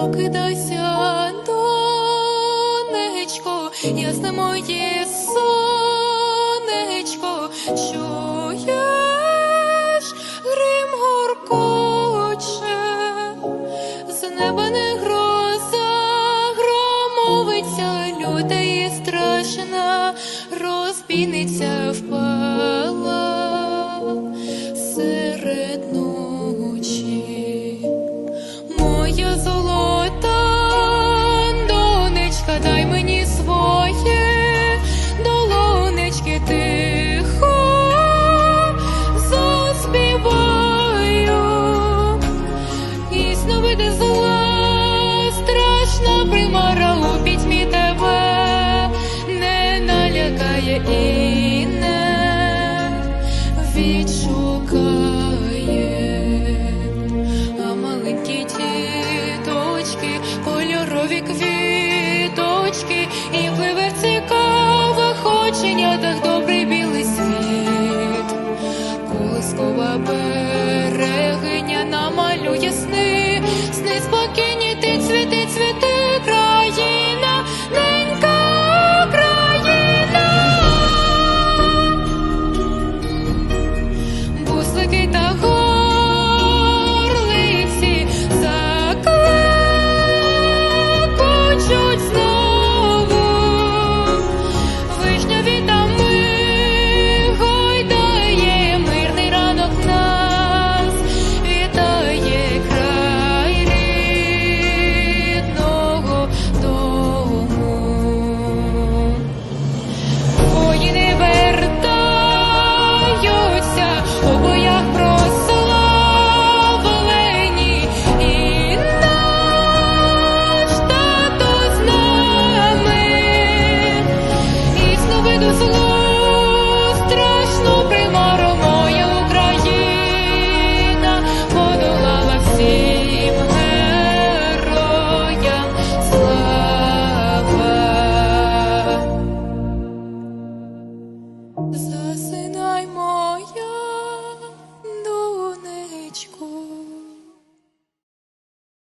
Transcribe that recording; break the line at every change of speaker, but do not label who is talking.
прокидайся, донечко, ясне моє сонечко, чуєш, грім гуркоче, з неба не гроза, громовиця, люта і страшна, розбійниця впала налякає і не відшукає. А маленькі діточки, кольорові квіточки, і пливе в цікавих оченятах добрий білий світ. Колискова берегиня намалює сни, сни спокій.